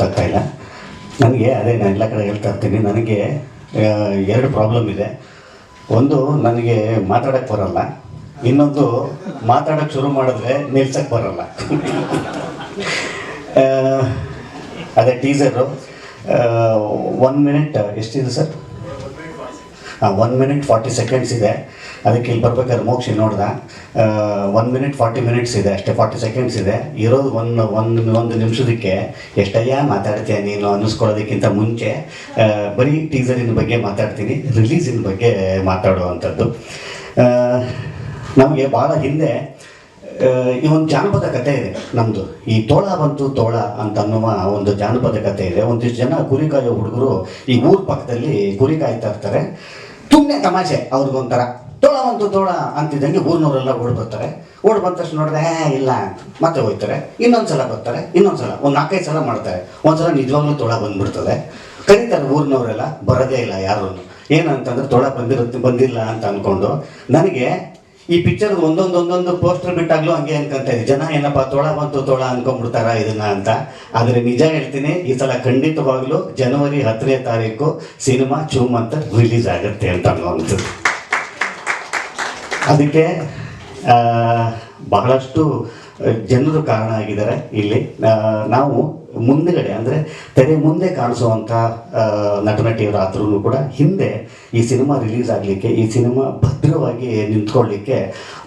ಗೊತ್ತಾಗ್ತಾ ಇಲ್ಲ. ನನಗೆ ಅದೇ ನಾನು ಎಲ್ಲ ಕಡೆ ಹೇಳ್ತಾ ಇರ್ತೀನಿ. ನನಗೆ ಎರಡು ಪ್ರಾಬ್ಲಮ್ ಇದೆ. ಒಂದು, ನನಗೆ ಮಾತಾಡೋಕ್ಕೆ ಬರಲ್ಲ. ಇನ್ನೊಂದು ಮಾತಾಡೋಕ್ಕೆ ಶುರು ಮಾಡಿದ್ರೆ ನಿಲ್ಸಕ್ಕೆ ಬರಲ್ಲ. ಅದೇ ಟೀಸರು ಒನ್ ಮಿನಿಟ್ ಎಷ್ಟಿದೆ sir one minute forty seconds ಇದೆ. ಅದಕ್ಕೆ ಇಲ್ಲಿ ಬರ್ಬೇಕಾದ್ರೆ ಮೋಕ್ಷಿ ನೋಡ್ದ. ಒನ್ ಮಿನಿಟ್ ಫಾರ್ಟಿ ಮಿನಿಟ್ಸ್ ಇದೆ ಅಷ್ಟೇ ಫಾರ್ಟಿ ಸೆಕೆಂಡ್ಸ್ ಇದೆ. ಇರೋದು ಒಂದು ಒಂದು ಒಂದು ನಿಮಿಷದಕ್ಕೆ ಎಷ್ಟಯ್ಯ ಮಾತಾಡ್ತೀಯ ನೀನು ಅನ್ನಿಸ್ಕೊಳ್ಳೋದಕ್ಕಿಂತ ಮುಂಚೆ. ಬರೀ ಟೀಸರಿನ ಬಗ್ಗೆ ಮಾತಾಡ್ತೀನಿ ರಿಲೀಸಿನ ಬಗ್ಗೆ ಮಾತಾಡುವಂಥದ್ದು. ನಮಗೆ ಭಾಳ ಹಿಂದೆ ಈ ಒಂದು ಜಾನಪದ ಕಥೆ ಇದೆ ನಮ್ಮದು ಈ ತೋಳ ಬಂತು ತೋಳ ಅಂತ ಅನ್ನುವ ಒಂದು ಜಾನಪದ ಕಥೆ ಇದೆ. ಒಂದಿಷ್ಟು ಜನ ಕುರಿ ಕಾಯೋ ಹುಡುಗರು ಈ ಊರ ಪಕ್ಕದಲ್ಲಿ ಕುರಿ ಕಾಯ್ತಾ ಇರ್ತಾರೆ. ಸುಮ್ಮನೆ ತಮಾಷೆ. ಅವ್ರಿಗೊಂಥರ ತೋಳ ಬಂತು ತೋಳ ಅಂತಿದ್ದಂಗೆ ಊರಿನವರೆಲ್ಲ ಓಡಿ ಬರ್ತಾರೆ. ಓಡಿ ಬಂದ ತಕ್ಷಣ ನೋಡಿದ್ರೆ "ಏ, ಇಲ್ಲ ಅಂತ. ಮತ್ತೆ ಹೋಗ್ತಾರೆ. ಇನ್ನೊಂದ್ಸಲ ಬರ್ತಾರೆ. ಇನ್ನೊಂದ್ಸಲ ಒಂದು ನಾಲ್ಕೈದು ಸಲ ಮಾಡ್ತಾರೆ. ಒಂದ್ಸಲ ನಿಜವಾಗ್ಲೂ ತೋಳ ಬಂದ್ಬಿಡ್ತದೆ. ಕರೀತಾರೆ ಊರಿನವರೆಲ್ಲ ಬರೋದೇ ಇಲ್ಲ ಯಾರು ಏನಂತಂದ್ರೆ ತೋಳ ಬಂದಿರುತ್ತೆ ಬಂದಿಲ್ಲ ಅಂತ ಅನ್ಕೊಂಡು ನನಗೆ ಈ ಪಿಕ್ಚರ್ ಒಂದೊಂದು ಒಂದೊಂದು ಪೋಸ್ಟರ್ ಬಿಟ್ಟಾಗ್ಲೂ ಹಂಗೆ ಅನ್ಕೊಂತ ಇದೆ ಜನ ಏನಪ್ಪ, ತೋಳ ಬಂತು ತೋಳ ಅನ್ಕೊಂಡ್ಬಿಡ್ತಾರ ಇದನ್ನ ಅಂತ. ಆದರೆ ನಿಜ ಹೇಳ್ತೀನಿ, ಈ ಸಲ ಖಂಡಿತವಾಗ್ಲೂ ಜನವರಿ ಹತ್ತನೇ ತಾರೀಕು ಸಿನಿಮಾ ಚೂಮ್ ಅಂತ ರಿಲೀಸ್ ಆಗುತ್ತೆ ಅಂತ ಅನ್ನುವಂಥದ್ದು. ಅದಕ್ಕೆ ಬಹಳಷ್ಟು ಜನರು ಕಾರಣ ಆಗಿದ್ದಾರೆ ಇಲ್ಲಿ. ನಾವು ಮುಂದೆಗಡೆ ಅಂದರೆ ತೆರೆ ಮುಂದೆ ಕಾಣಿಸುವಂಥ ಆ, ನಟ ನಟಿಯರಾದ್ರೂ ಕೂಡ ಹಿಂದೆ ಈ ಸಿನಿಮಾ ರಿಲೀಸ್ ಆಗಲಿಕ್ಕೆ ಈ ಸಿನಿಮಾ ಭದ್ರವಾಗಿ ನಿಂತ್ಕೊಳ್ಳಿಕ್ಕೆ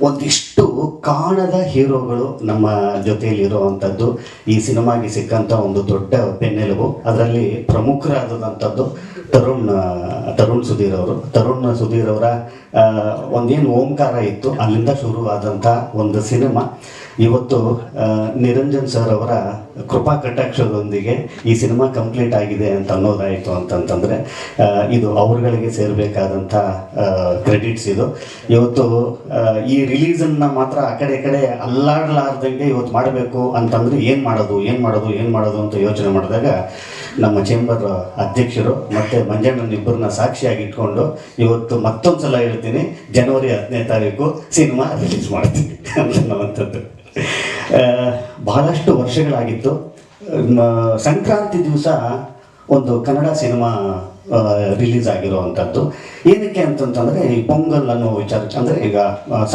ಒಂದಿಷ್ಟು ಕಾಣದ ಹೀರೋಗಳು ನಮ್ಮ ಜೊತೆಯಲ್ಲಿ ಇರುವಂಥದ್ದು ಈ ಸಿನಿಮಾಗೆ ಸಿಕ್ಕಂಥ ಒಂದು ದೊಡ್ಡ ಬೆನ್ನೆಲುಬು. ಅದರಲ್ಲಿ ಪ್ರಮುಖರಾದಂಥದ್ದು ತರುಣ್ ತರುಣ್ ಸುಧೀರ್ ಅವರು. ತರುಣ್ ಸುಧೀರ್ ಅವರ ಒಂದೇನು ಓಂಕಾರ ಇತ್ತು ಅಲ್ಲಿಂದ ಶುರುವಾದಂಥ ಒಂದು ಸಿನಿಮಾ. ಇವತ್ತು ನಿರಂಜನ್ ಸರ್ ಅವರ ಕೃಪಾ ಕಟಾಕ್ಷದೊಂದಿಗೆ ಈ ಸಿನಿಮಾ ಕಂಪ್ಲೀಟ್ ಆಗಿದೆ ಅಂತ ಅನ್ನೋದಾಯಿತು ಅಂತಂತಂದರೆ ಇದು ಅವರುಗಳಿಗೆ ಸೇರಬೇಕಾದಂಥ ಕ್ರೆಡಿಟ್ಸ್ ಇದು. ಇವತ್ತು ಈ ರಿಲೀಸನ್ನು ಮಾತ್ರ ಆ ಕಡೆ ಕಡೆ ಅಲ್ಲಾಡಲಾರ್ದಂಗೆ ಇವತ್ತು ಮಾಡಬೇಕು ಅಂತಂದರೆ ಏನು ಮಾಡೋದು ಏನು ಮಾಡೋದು ಏನು ಮಾಡೋದು ಅಂತ ಯೋಚನೆ ಮಾಡಿದಾಗ ನಮ್ಮ ಚೇಂಬರ್ ಅಧ್ಯಕ್ಷರು ಮತ್ತು ಮಂಜಣ್ಣನ ಇಬ್ಬರನ್ನ ಸಾಕ್ಷಿಯಾಗಿ ಇಟ್ಕೊಂಡು ಇವತ್ತು ಮತ್ತೊಂದು ಸಲ ಹೇಳ್ತೀನಿ ಜನವರಿ ಹದಿನೈದು ತಾರೀಕು ಸಿನಿಮಾ ರಿಲೀಸ್ ಮಾಡ್ತೀನಿ ಆ, ಬಹಳಷ್ಟು ವರ್ಷಗಳಾಗಿತ್ತು. ಸಂಕ್ರಾಂತಿ ದಿವಸ ಒಂದು ಕನ್ನಡ ಸಿನಿಮಾ ರಿಲೀಸ್ ಆಗಿರುವಂಥದ್ದು ಏನಕ್ಕೆ ಅಂತಂತಂದರೆ, ಈ ಪೊಂಗಲ್ ಅನ್ನೋ ವಿಚಾರಕ್ಕೆ ಅಂದರೆ ಈಗ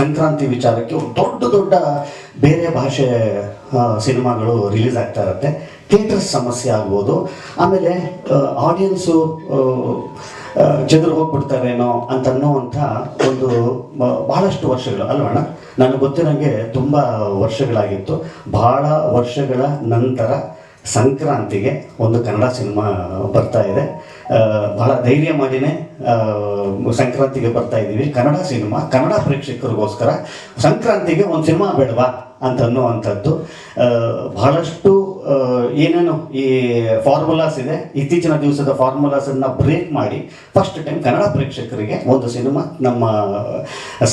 ಸಂಕ್ರಾಂತಿ ವಿಚಾರಕ್ಕೆ ದೊಡ್ಡ ದೊಡ್ಡ ಬೇರೆ ಭಾಷೆ ಸಿನಿಮಾಗಳು ರಿಲೀಸ್ ಆಗ್ತಾ ಇರುತ್ತೆ. ಥಿಯೇಟರ್ಸ್ ಸಮಸ್ಯೆ ಆಗ್ಬೋದು. ಆಮೇಲೆ ಆಡಿಯನ್ಸು ಚೆದರು ಹೋಗ್ಬಿಡ್ತಾರೇನೋ ಅಂತ ಅನ್ನೋವಂಥ ಒಂದು ಬಹಳಷ್ಟು ವರ್ಷಗಳು. ಅಲ್ವಣ್ಣ? ನನಗೆ ಗೊತ್ತಿರೋಂಗೆ ತುಂಬ ವರ್ಷಗಳಾಗಿತ್ತು. ಬಹಳ ವರ್ಷಗಳ ನಂತರ ಸಂಕ್ರಾಂತಿಗೆ ಒಂದು ಕನ್ನಡ ಸಿನಿಮಾ ಬರ್ತಾ ಇದೆ. ಬಹಳ ಧೈರ್ಯ ಮಾಡಿನೇ ಸಂಕ್ರಾಂತಿಗೆ ಬರ್ತಾ ಇದ್ದೀವಿ. ಕನ್ನಡ ಸಿನಿಮಾ, ಕನ್ನಡ ಪ್ರೇಕ್ಷಕರಿಗೋಸ್ಕರ ಸಂಕ್ರಾಂತಿಗೆ ಒಂದು ಸಿನಿಮಾ ಬೇಡವಾ ಅಂತ ಅನ್ನುವಂಥದ್ದು ಬಹಳಷ್ಟು ಏನೇನು ಈ ಫಾರ್ಮುಲಾಸ್ ಇದೆ, ಇತ್ತೀಚಿನ ದಿವಸದ ಫಾರ್ಮುಲಾಸನ್ನು ಬ್ರೇಕ್ ಮಾಡಿ ಫಸ್ಟ್ ಟೈಮ್ ಕನ್ನಡ ಪ್ರೇಕ್ಷಕರಿಗೆ ಒಂದು ಸಿನಿಮಾ ನಮ್ಮ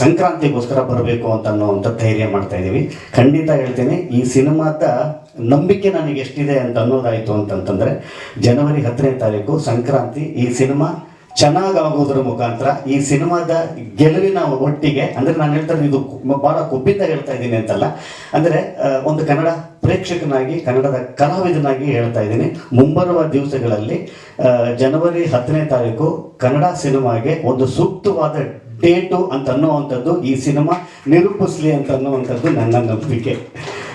ಸಂಕ್ರಾಂತಿಗೋಸ್ಕರ ಬರಬೇಕು ಅಂತ ಅನ್ನುವಂಥ ಧೈರ್ಯ ಮಾಡ್ತಾ ಇದ್ದೀವಿ ಖಂಡಿತ ಹೇಳ್ತೀನಿ, ಈ ಸಿನಿಮಾದ ನಂಬಿಕೆ ನನಗೆ ಎಷ್ಟಿದೆ ಅಂತ ಅನ್ನೋದಾಯಿತು ಅಂತಂತಂದರೆ, ಜನವರಿ ಹತ್ತನೇ ತಾರೀಕು ಸಂಕ್ರಾಂತಿ ಈ ಸಿನಿಮಾ ಚೆನ್ನಾಗಾಗೋದ್ರ ಮುಖಾಂತರ ಈ ಸಿನಿಮಾದ ಗೆಲುವಿನ ಒಟ್ಟಿಗೆ, ಅಂದರೆ ನಾನು ಹೇಳ್ತಾ ಇದು ಬಹಳ ಕುಬ್ಬಿಂದ ಹೇಳ್ತಾ ಇದ್ದೀನಿ ಅಂತಲ್ಲ, ಅಂದರೆ ಒಂದು ಕನ್ನಡ ಪ್ರೇಕ್ಷಕನಾಗಿ, ಕನ್ನಡದ ಕಲಾವಿದನಾಗಿ ಹೇಳ್ತಾ ಇದ್ದೀನಿ. ಮುಂಬರುವ ದಿವಸಗಳಲ್ಲಿ ಜನವರಿ ಹತ್ತನೇ ತಾರೀಕು ಕನ್ನಡ ಸಿನಿಮಾಗೆ ಒಂದು ಸೂಕ್ತವಾದ ಡೇಟು ಅಂತ ಅನ್ನುವಂಥದ್ದು ಈ ಸಿನಿಮಾ ನಿರೂಪಿಸ್ಲಿ ಅಂತ ಅನ್ನುವಂಥದ್ದು ನನ್ನ ನಂಬಿಕೆ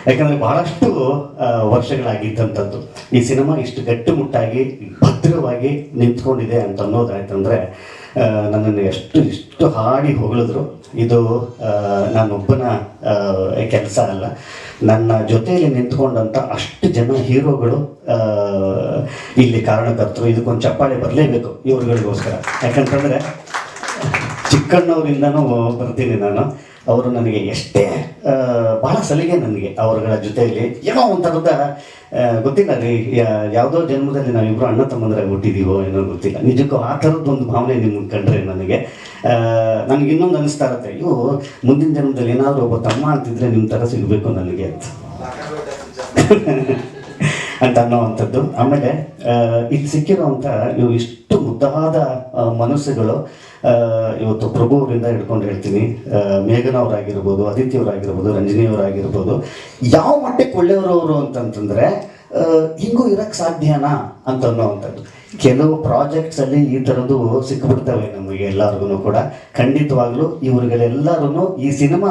ಯಾಕಂದರೆ ಬಹಳಷ್ಟು ವರ್ಷಗಳಾಗಿದ್ದಂಥದ್ದು ಈ ಸಿನಿಮಾ ಇಷ್ಟು ಗಟ್ಟಿಮುಟ್ಟಾಗಿ ಭದ್ರವಾಗಿ ನಿಂತ್ಕೊಂಡಿದೆ ಅಂತ ಅನ್ನೋದಾಯ್ತಂದರೆ ನನ್ನನ್ನು ಎಷ್ಟು ಇಷ್ಟು ಹಾಡಿ ಹೊಗಳಿದ್ರು. ಇದು ನಾನೊಬ್ಬನ ಕೆಲಸ ಅಲ್ಲ. ನನ್ನ ಜೊತೆಯಲ್ಲಿ ನಿಂತ್ಕೊಂಡಂಥ ಅಷ್ಟು ಜನ ಹೀರೋಗಳು ಇಲ್ಲಿ ಕಾರಣಕರ್ತರು ಇದಕ್ಕೊಂದು ಚಪ್ಪಾಳೆ ಬರಲೇಬೇಕು ಇವ್ರುಗಳಿಗೋಸ್ಕರ. ಯಾಕಂತಂದರೆ, ಚಿಕ್ಕಣ್ಣವರಿಂದನೂ ಬರ್ತೀನಿ ನಾನು. ಅವರು ನನಗೆ ಎಷ್ಟೇ ಬಹಳ ಸಲಿಗೆ ನನಗೆ ಅವರುಗಳ ಜೊತೆಯಲ್ಲಿ. ಏನೋ ಒಂಥರದ ಗೊತ್ತಿಲ್ಲ ರೀ ಯಾವುದೋ ಜನ್ಮದಲ್ಲಿ ನಾವಿಬ್ಬರು ಅಣ್ಣ ತಮ್ಮಂದ್ರೆ ಹುಟ್ಟಿದೀವೋ ಏನೋ ಗೊತ್ತಿಲ್ಲ. ನಿಜಕ್ಕೂ ಆ ಥರದ್ದು ಒಂದು ಭಾವನೆ ನಿಮ್ಮ ಕಂಡ್ರೆ ನನಗೆ. ನನಗೆ ಇನ್ನೊಂದು ಅನಿಸ್ತಾ ಇರುತ್ತೆ ಇವು ಮುಂದಿನ ಜನ್ಮದಲ್ಲಿ ಏನಾದರೂ ಒಬ್ಬ ತಮ್ಮ ಅಂತಿದ್ರೆ ನಿಮ್ಮ ಥರ ಸಿಗಬೇಕು ನನಗೆ ಅಂತ. ಅಂತ ಅನ್ನೋವಂಥದ್ದು. ಆಮೇಲೆ ಇಲ್ಲಿ ಸಿಕ್ಕಿರುವಂಥ ಇವು ಇಷ್ಟು ಮುದ್ದಾದ ಮನಸ್ಸುಗಳು ಇವತ್ತು ಪ್ರಭು ಅವರಿಂದ ಹಿಡ್ಕೊಂಡು ಹೇಳ್ತೀನಿ. ಮೇಘನ ಅವರಾಗಿರ್ಬೋದು ಆದಿತ್ಯ ರಂಜನಿಯವರಾಗಿರ್ಬೋದು ಯಾವ ಮಟ್ಟಕ್ಕೆ ಒಳ್ಳೆಯವರು ಅವರು ಅಂತಂತಂದರೆ ಹಿಂಗೂ ಇರಕ್ಕೆ ಸಾಧ್ಯನಾ ಅಂತ ಅನ್ನೋವಂಥದ್ದು ಕೆಲವು ಪ್ರಾಜೆಕ್ಟ್ಸ್ ಅಲ್ಲಿ ಈ ಥರದ್ದು ಸಿಕ್ಕಿಬಿಡ್ತವೆ ನಮಗೆ ಎಲ್ಲರಿಗೂ ಕೂಡ. ಖಂಡಿತವಾಗ್ಲೂ ಇವ್ರಿಗೆಲ್ಲರೂ ಈ ಸಿನಿಮಾ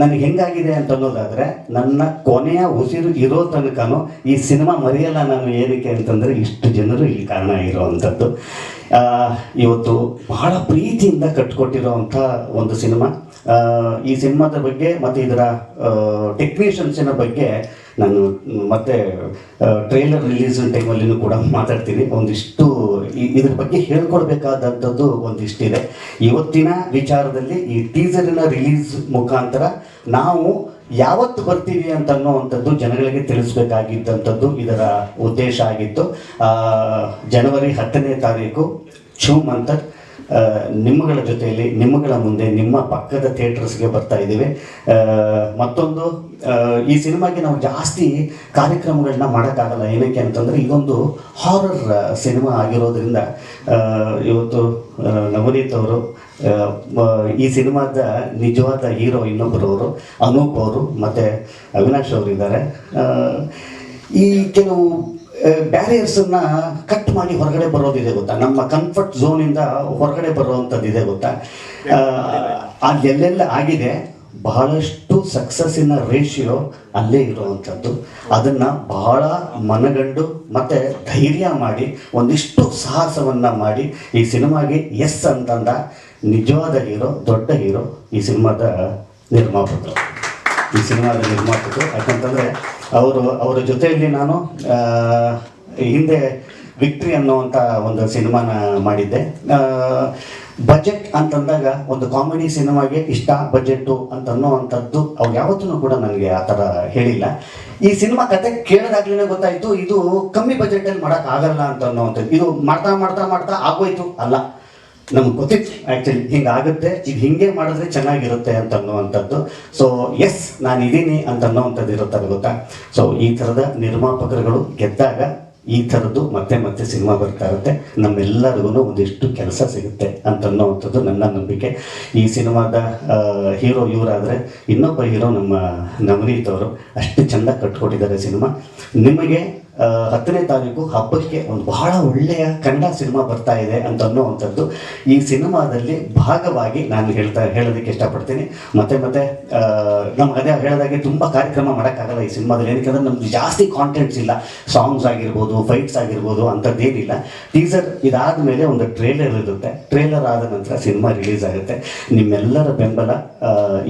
ನನಗೆ ಹೆಂಗಾಗಿದೆ ಅಂತ ಅನ್ನೋದಾದರೆ ನನ್ನ ಕೊನೆಯ ಉಸಿರು ಇರೋ ತನಕನೂ ಈ ಸಿನಿಮಾ ಮರೆಯಲ್ಲ ನಾನು ಏನಕ್ಕೆ ಅಂತಂದ್ರೆ ಇಷ್ಟು ಜನರು ಇಲ್ಲಿ ಕಾರಣ ಇರೋವಂಥದ್ದು. ಇವತ್ತು ಬಹಳ ಪ್ರೀತಿಯಿಂದ ಕಟ್ಕೊಟ್ಟಿರೋವಂಥ ಒಂದು ಸಿನಿಮಾ. ಈ ಸಿನಿಮಾದ ಬಗ್ಗೆ ಮತ್ತು ಇದರ ಟೆಕ್ನಿಷಿಯನ್ಸಿನ ಬಗ್ಗೆ ನಾನು ಮತ್ತೆ ಟ್ರೈಲರ್ ರಿಲೀಸ್ ಟೈಮಲ್ಲಿನೂ ಕೂಡ ಮಾತಾಡ್ತೀನಿ. ಒಂದಿಷ್ಟು ಇದ್ರ ಬಗ್ಗೆ ಹೇಳ್ಕೊಡ್ಬೇಕಾದಂಥದ್ದು ಒಂದಿಷ್ಟಿದೆ. ಇವತ್ತಿನ ವಿಚಾರದಲ್ಲಿ ಈ ಟೀಸರಿನ ರಿಲೀಸ್ ಮುಖಾಂತರ ನಾವು ಯಾವತ್ತು ಬರ್ತೀವಿ ಅಂತ ಅನ್ನೋವಂಥದ್ದು ಜನಗಳಿಗೆ ತಿಳಿಸ್ಬೇಕಾಗಿದ್ದಂಥದ್ದು ಇದರ ಉದ್ದೇಶ ಆಗಿತ್ತು. ಜನವರಿ ಹತ್ತನೇ ತಾರೀಕು, ಚೂ ಮಂತರ್ ನಿಮ್ಮಗಳ ಜೊತೆಯಲ್ಲಿ, ನಿಮ್ಮಗಳ ಮುಂದೆ ನಿಮ್ಮ ಪಕ್ಕದ ಥಿಯೇಟರ್ಸ್ಗೆ ಬರ್ತಾ ಇದ್ದೀವಿ. ಮತ್ತೊಂದು ಈ ಸಿನಿಮಾಗೆ ನಾವು ಜಾಸ್ತಿ ಕಾರ್ಯಕ್ರಮಗಳನ್ನ ಮಾಡೋಕ್ಕಾಗಲ್ಲ. ಏನಕ್ಕೆ ಅಂತಂದರೆ, ಇದೊಂದು ಹಾರರ್ ಸಿನಿಮಾ ಆಗಿರೋದ್ರಿಂದ ಇವತ್ತು ನವನೀತ್ ಅವರು ಈ ಸಿನಿಮಾದ ನಿಜವಾದ ಹೀರೋ ಇನ್ನೊಬ್ಬರವರು ಅನೂಪ್ ಅವರು, ಮತ್ತು ಅವಿನಾಶ್ ಅವರು ಇದ್ದಾರೆ. ಈ ಕೆಲವು ಬ್ಯಾರಿಯರ್ಸನ್ನ ಕಟ್ ಮಾಡಿ ಹೊರಗಡೆ ಬರೋದಿದೆ ಗೊತ್ತಾ? ನಮ್ಮ ಕಂಫರ್ಟ್ ಝೋನಿಂದ ಹೊರಗಡೆ ಬರೋವಂಥದ್ದು ಇದೆ ಗೊತ್ತಾ? ಆ, ಎಲ್ಲೆಲ್ಲ ಆಗಿದೆ. ಬಹಳಷ್ಟು ಸಕ್ಸಸ್ಸಿನ ರೇಷಿಯೋ ಅಲ್ಲೇ ಇರುವಂಥದ್ದು. ಅದನ್ನು ಬಹಳ ಮನಗಂಡು ಮತ್ತು ಧೈರ್ಯ ಮಾಡಿ ಒಂದಿಷ್ಟು ಸಾಹಸವನ್ನು ಮಾಡಿ ಈ ಸಿನಿಮಾಗೆ ಎಸ್ ಅಂತಂದ ನಿಜವಾದ ಹೀರೋ ದೊಡ್ಡ ಹೀರೋ ಈ ಸಿನಿಮಾದ ನಿರ್ಮಾಪಕರು. ಈ ಸಿನಿಮಾದ ನಿರ್ಮಾಪಕರು. ಯಾಕಂತಂದರೆ ಅವರು, ಅವರ ಜೊತೆಯಲ್ಲಿ ನಾನು ಹಿಂದೆ ವಿಕ್ಟ್ರಿ ಅನ್ನುವಂಥ ಒಂದು ಸಿನಿಮಾನ ಮಾಡಿದ್ದೆ. ಬಜೆಟ್ ಅಂತಂದಾಗ ಒಂದು ಕಾಮಿಡಿ ಸಿನಿಮಾಗೆ ಇಷ್ಟ ಬಜೆಟ್ಟು ಅಂತ ಅನ್ನೋವಂಥದ್ದು ಅವ್ರು ಯಾವತ್ತೂ ಕೂಡ ನನಗೆ ಆ ಥರ ಹೇಳಿಲ್ಲ. ಈ ಸಿನಿಮಾ ಕತೆ ಕೇಳಿದಾಗ್ಲೇ ಗೊತ್ತಾಯಿತು, ಇದು ಕಮ್ಮಿ ಬಜೆಟಲ್ಲಿ ಮಾಡೋಕ್ಕಾಗಲ್ಲ ಅಂತ ಅನ್ನೋವಂಥದ್ದು ಇದು ಮಾಡ್ತಾ ಮಾಡ್ತಾ ಮಾಡ್ತಾ ಆಗೋಯ್ತು ಅಲ್ಲ. ನಮ್ಗೆ ಗೊತ್ತಿತ್ತು ಆ್ಯಕ್ಚುಲಿ ಹಿಂಗಾಗುತ್ತೆ, ಇದು ಹಿಂಗೆ ಮಾಡಿದ್ರೆ ಚೆನ್ನಾಗಿರುತ್ತೆ ಅಂತ ಅನ್ನುವಂಥದ್ದು ಸೊ ಎಸ್ ನಾನು ಇದ್ದೀನಿ ಅಂತ ಅನ್ನೋವಂಥದ್ದು ಇರುತ್ತೆ ಗೊತ್ತಾ? ಸೊ ಈ ಥರದ ನಿರ್ಮಾಪಕರುಗಳು ಗೆದ್ದಾಗ ಈ ಥರದ್ದು ಮತ್ತೆ ಮತ್ತೆ ಸಿನಿಮಾ ಬರ್ತಾ ಇರುತ್ತೆ. ನಮ್ಮೆಲ್ಲರಿಗೂ ಒಂದಿಷ್ಟು ಕೆಲಸ ಸಿಗುತ್ತೆ ಅಂತ ಅನ್ನೋವಂಥದ್ದು ನನ್ನ ನಂಬಿಕೆ. ಈ ಸಿನಿಮಾದ ಹೀರೋ ಇವರಾದರೆ ಇನ್ನೊಬ್ಬ ಹೀರೋ ನಮ್ಮ ನವನೀತ್ ಅವರು. ಅಷ್ಟು ಚೆಂದ ಕಟ್ಕೊಟ್ಟಿದ್ದಾರೆ ಸಿನಿಮಾ. ನಿಮಗೆ ಹತ್ತನೇ ತಾರೀಕು ಹಬ್ಬಕ್ಕೆ ಒಂದು ಬಹಳ ಒಳ್ಳೆಯ ಕನ್ನಡ ಸಿನಿಮಾ ಬರ್ತಾ ಇದೆ ಅಂತ ಅನ್ನೋವಂಥದ್ದು ಈ ಸಿನಿಮಾದಲ್ಲಿ ಭಾಗವಾಗಿ ನಾನು ಹೇಳ್ತಾ, ಹೇಳೋದಕ್ಕೆ ಇಷ್ಟಪಡ್ತೀನಿ. ಮತ್ತೆ ಮತ್ತೆ ನಮ್ಗೆ ಅದೇ ಹೇಳಿದಾಗೆ ತುಂಬ ಕಾರ್ಯಕ್ರಮ ಮಾಡೋಕ್ಕಾಗಲ್ಲ ಈ ಸಿನಿಮಾದಲ್ಲಿ. ಏನಕ್ಕೆ ನಮ್ಗೆ ಜಾಸ್ತಿ ಕಾಂಟೆಂಟ್ಸ್ ಇಲ್ಲ. ಸಾಂಗ್ಸ್ ಆಗಿರ್ಬೋದು ಫೈಟ್ಸ್ ಆಗಿರ್ಬೋದು ಅಂಥದ್ದೇನಿಲ್ಲ ಟೀಸರ್ ಇದಾದ ಮೇಲೆ ಒಂದು ಟ್ರೇಲರ್ ಇರುತ್ತೆ. ಟ್ರೇಲರ್ ಆದ ನಂತರ ಸಿನಿಮಾ ರಿಲೀಸ್ ಆಗುತ್ತೆ. ನಿಮ್ಮೆಲ್ಲರ ಬೆಂಬಲ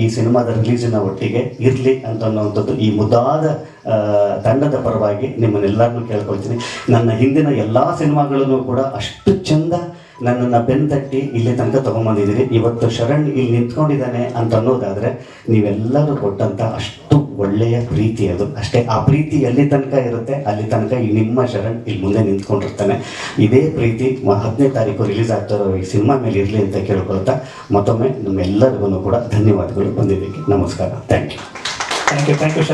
ಈ ಸಿನಿಮಾದ ರಿಲೀಸಿನ ಒಟ್ಟಿಗೆ ಇರಲಿ ಅಂತ ಅನ್ನೋವಂಥದ್ದು ಈ ಮುದ್ದಾದ ತಂಡದ ಪರವಾಗಿ ನಿಮ್ಮನ್ನೆಲ್ಲರನ್ನೂ ಕೇಳ್ಕೊಳ್ತೀನಿ. ನನ್ನ ಹಿಂದಿನ ಎಲ್ಲ ಸಿನಿಮಾಗಳನ್ನು ಕೂಡ ಅಷ್ಟು ಚಂದ ನನ್ನನ್ನು ಬೆನ್ತಟ್ಟಿ ಇಲ್ಲಿ ತನಕ ತೊಗೊಂಬಂದಿದ್ದೀರಿ ಇವತ್ತು ಶರಣ್ ಇಲ್ಲಿ ನಿಂತ್ಕೊಂಡಿದ್ದಾನೆ ಅಂತ ಅನ್ನೋದಾದರೆ ನೀವೆಲ್ಲರೂ ಕೊಟ್ಟಂಥ ಅಷ್ಟು ಒಳ್ಳೆಯ ಪ್ರೀತಿ ಅದು. ಅಷ್ಟೇ, ಆ ಪ್ರೀತಿ ಎಲ್ಲಿ ತನಕ ಇರುತ್ತೆ, ಅಲ್ಲಿ ತನಕ ಈ ನಿಮ್ಮ ಶರಣ್ ಇಲ್ಲಿ ಮುಂದೆ ನಿಂತ್ಕೊಂಡಿರ್ತಾನೆ. ಇದೇ ಪ್ರೀತಿ ಹತ್ತನೇ ತಾರೀಕು ರಿಲೀಸ್ ಆಗ್ತಿರೋ ಈ ಸಿನಿಮಾ ಮೇಲೆ ಇರಲಿ ಅಂತ ಕೇಳ್ಕೊಳ್ತಾ ಮತ್ತೊಮ್ಮೆ ನಮ್ಮೆಲ್ಲರಿಗೂ ಕೂಡ ಧನ್ಯವಾದಗಳು ಬಂದಿದ್ದಕ್ಕೆ ನಮಸ್ಕಾರ. Thank you thank you thank you